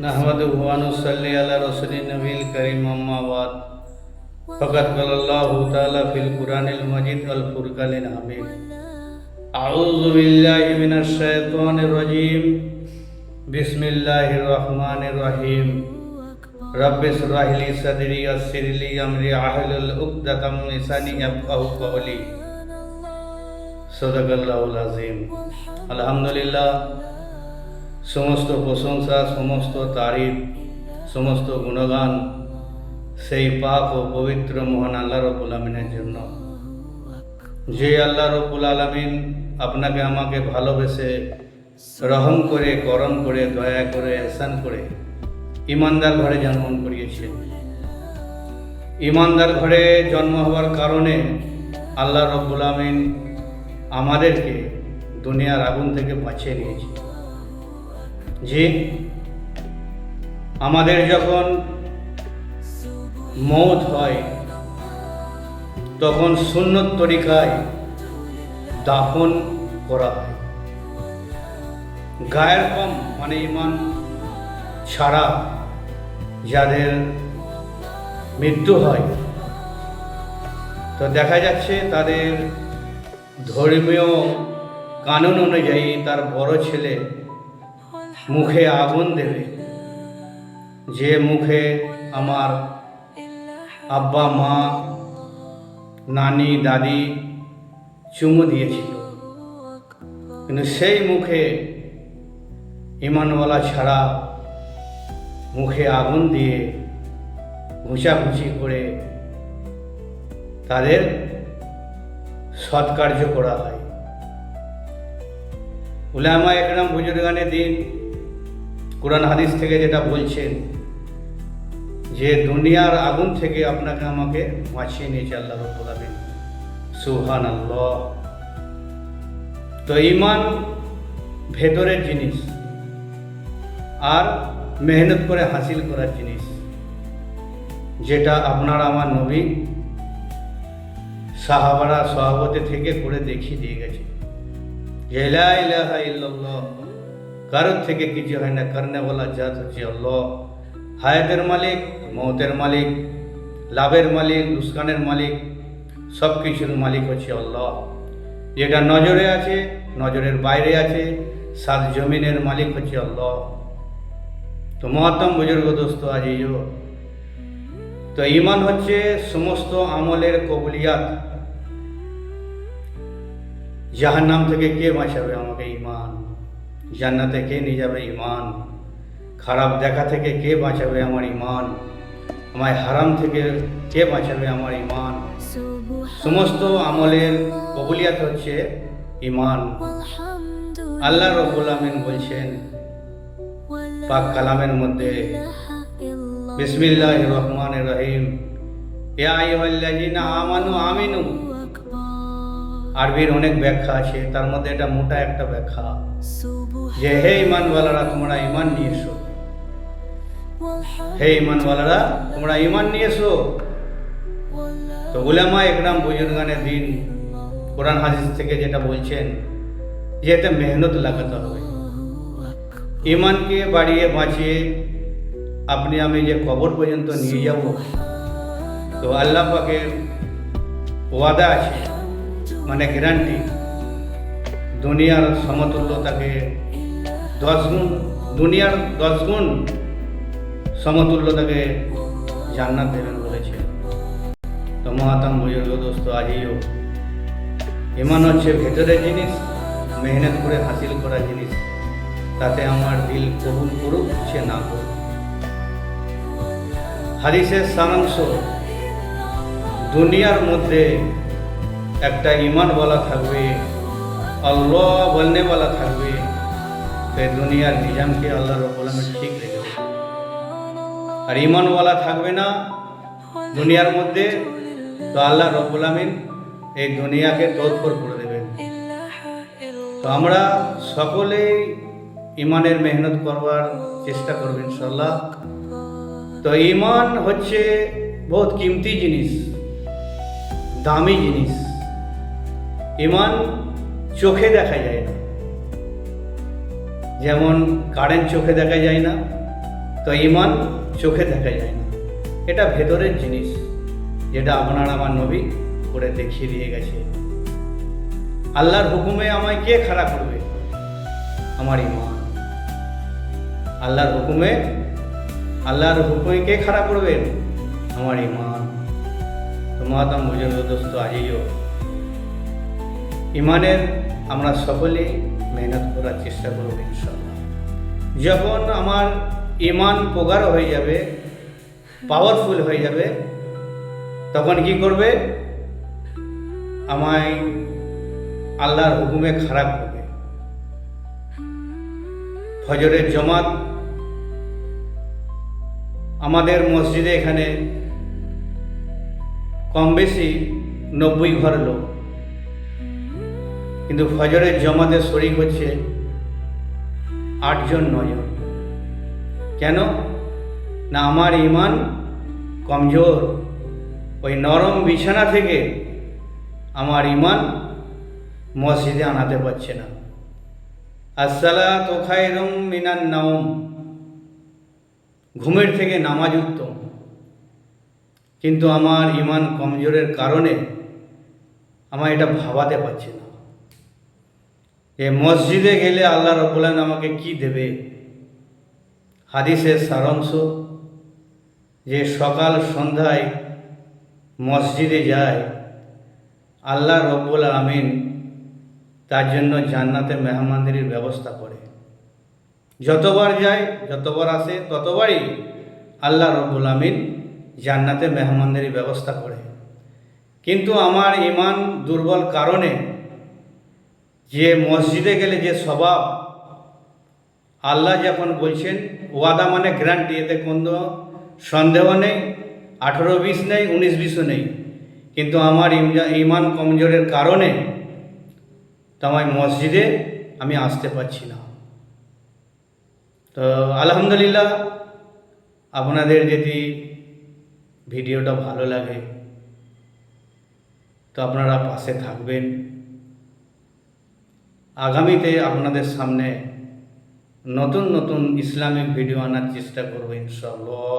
نحمده ونصلي على رسول النبي الكريم أما بعد فقد قال الله تعالى في القرآن المجيد والفرقان الحميد أعوذ بالله من الشيطان الرجيم بسم الله الرحمن الرحيم رب اشرح لي صدري يسر لي أمري أحلل عقدة من لساني يفقهوا قولي صدق الله العظيم الحمد لله সমস্ত প্রশংসা, সমস্ত তারিফ, সমস্ত গুণগান সেই পাক ও পবিত্র মহান আল্লাহ রবুল আলমিনের জন্য। যে আল্লাহ রবুল আলমিন আপনাকে আমাকে ভালোবেসে রহম করে, করম করে, দয়া করে, এহসান করে ইমানদার ঘরে জন্ম করিয়েছেন। ইমানদার ঘরে জন্ম হওয়ার কারণে আল্লাহ রব্বুল আমিন আমাদেরকে দুনিয়ার আগুন থেকে বাঁচিয়ে নিয়েছে যে আমাদের যখন মৌত হয়, তখন সুন্নত তরিকায় দাফন করা হয়। গায়ের কম মানে ইমান ছাড়া যাদের মৃত্যু হয়, তো দেখা যাচ্ছে তাদের ধর্মীয় কানুন অনুযায়ী তার বড় ছেলে মুখে আগুন দেবে। যে মুখে আমার আব্বা, মা, নানি, দাদি চুমু দিয়েছিল, কিন্তু সেই মুখে ইমানওয়ালা ছাড়া মুখে আগুন দিয়ে ঘুষাঘুষি করে তাদের সৎকার্য করা হয়। উলামা একরাম বুজুর্গানে দিন কোরআন হাদিস থেকে যেটা বলছেন যে দুনিয়ার আগুন থেকে আপনাকে আমাকে বাঁচিয়ে নিয়েছে আল্লাহ রব্বুল সুহান আল্লাহ তো ইমান ভেতরের জিনিস আর মেহনত করে হাসিল করার জিনিস, যেটা আপনার আমার নবী সাহাবারা, সহাবতে থেকে করে দেখিয়ে দিয়ে গেছে। ইল্লাল্লাহ কারোর থেকে কিছু হয় না করনে বলা জাত হচ্ছে আল্লাহ। হায়াতের মালিক, মৌতের মালিক, লাভের মালিক লুসকানের মালিক সব কিছুর মালিক হচ্ছে আল্লাহ। যেটা নজরে আছে, নজরের বাইরে আছে, সাত জমিনের মালিক হচ্ছে আল্লাহ। তো মহাত্ম বুজুর্গ দোস্ত আজিও তো ইমান হচ্ছে সমস্ত আমলের কবুলিয়াত। জাহার নাম থেকে কে বাঁচাবে আমাকে ইমান? জান্নাতে কে নিয়ে যাবে ইমান খারাপ দেখা থেকে কে বাঁচাবে আমার ইমান আমায় হারাম থেকে কে বাঁচাবে আমার ইমান সমস্ত আমলের কবুলিয়াত হচ্ছে ইমান আল্লাহ রব্বুল আমিন বলছেন, পাক কালামের মধ্যে বিসমিল্লাহ রহমান রহিম। আমানু আমিনু। আরবির অনেক ব্যাখ্যা আছে, তার মধ্যে এটা মোটা একটা ব্যাখ্যা। যে হে ইমানওয়ালারা, তোমরা ইমান নিয়ে এসো। হে ইমানওয়ালারা, তোমরা ইমান নিয়ে এসো। তো উলামা একরাম বুজুর্গানের দিন কোরআন হাদিস থেকে যেটা বলছেন, যে এতে মেহনত লাগাতে হবে ইমানকে বাড়িয়ে বাঁচিয়ে আপনি, আমি যে কবর পর্যন্ত নিয়ে যাব, তো আল্লাহ পাকের ওয়াদা আছে মানে গ্যারান্টি দুনিয়ার সমতুল্য তাকে দশ গুণ, দুনিয়ার দশ গুণ সমতুল্য তাকে জান্নাত দেবেন বলেছে। তো মহাতাম বুজুর্গ দোস্ত আজইও ইমান হচ্ছে ভেতরের জিনিস, মেহনত করে হাসিল করা জিনিস, তাতে আমার দিল কবুল করুক, সে না করুক। হাদিসের সারাংশ, দুনিয়ার মধ্যে একটা ইমান বলা থাকবে আল্লাহ বলনেওয়ালা থাকবে। সে দুনিয়ার নিজামকে আল্লাহ রবুলামে ঠিক রেখেছে আর ইমানওয়ালা থাকবে না দুনিয়ার মধ্যে, তো আল্লাহ রব্বুল এই দুনিয়াকে তৎপর করে দেবেন। তো আমরা সকলেই ইমানের মেহনত করবার চেষ্টা করবেন ইনশাল্লাহ তো ইমান হচ্ছে বহুত কিমতি জিনিস, দামি জিনিস। ইমান চোখে দেখা যায় না। যেমন কারেন্ট চোখে দেখা যায় না তো ইমান চোখে দেখা যায় না। এটা ভেতরের জিনিস, যেটা আপনার আমার নবী করে দেখিয়ে দিয়ে গেছে। আল্লাহর হুকুমে আমায় কে খাড়া করবে? আমার ইমান আল্লাহর হুকুমে আল্লাহর হুকুমে কে খাড়া করবেন? আমার ইমান তোমাদাম বুজুর্গ দোস্ত আজইও ইমানের আমরা সকলেই মেহনত করার চেষ্টা করব ইনশাল্লাহ যখন আমার ইমান প্রগাঢ় হয়ে যাবে পাওয়ারফুল হয়ে যাবে, তখন কি করবে? আমায় আল্লাহর হুকুমে খারাপ হবে ফজরের জমাত আমাদের মসজিদে এখানে কম বেশি নব্বই ঘর লোক। কিন্তু ফজরের জমাতে শরিক হচ্ছে আটজন নজন কেন? না আমার ইমান কমজোর। ওই নরম বিছানা থেকে আমার ইমান মসজিদে আনাতে পারছে না। আসসালা তোখায় রম মিনান নাওম। ঘুমের থেকে নামাজ উত্তম। কিন্তু আমার ইমান কমজোরের কারণে আমার এটা ভাবাতে পারছে না। যে মসজিদে গেলে আল্লাহ রব্বুল্লাহ আমাকে কি দেবে? হাদিসের সারাংশ, যে সকাল সন্ধ্যায় মসজিদে যায়, আল্লাহ রব্বুল আমিন তার জন্য জান্নাতে মেহমানদারির ব্যবস্থা করে। যতবার যায়, যতবার আসে, ততবারই আল্লাহ রব্বুল আমিন জান্নাতে মেহমানদারির ব্যবস্থা করে। কিন্তু আমার ইমান দুর্বল কারণে যে মসজিদে গেলে যে স্বভাব, আল্লাহ যখন বলছেন, ওয়াদা মানে গ্যারান্টি এতে কোনো সন্দেহ নেই, আঠেরো বিশ নেই, উনিশ বিশও নেই। কিন্তু আমার ইমান কমজোরের কারণে তো আমার মসজিদে আমি আসতে পারছি না। তো আলহামদুলিল্লাহ, আপনাদের যদি ভিডিওটা ভালো লাগে, তো আপনারা পাশে থাকবেন। আগামীতে আপনাদের সামনে নতুন নতুন ইসলামিক ভিডিও আনার চেষ্টা করব ইনশাআল্লাহ।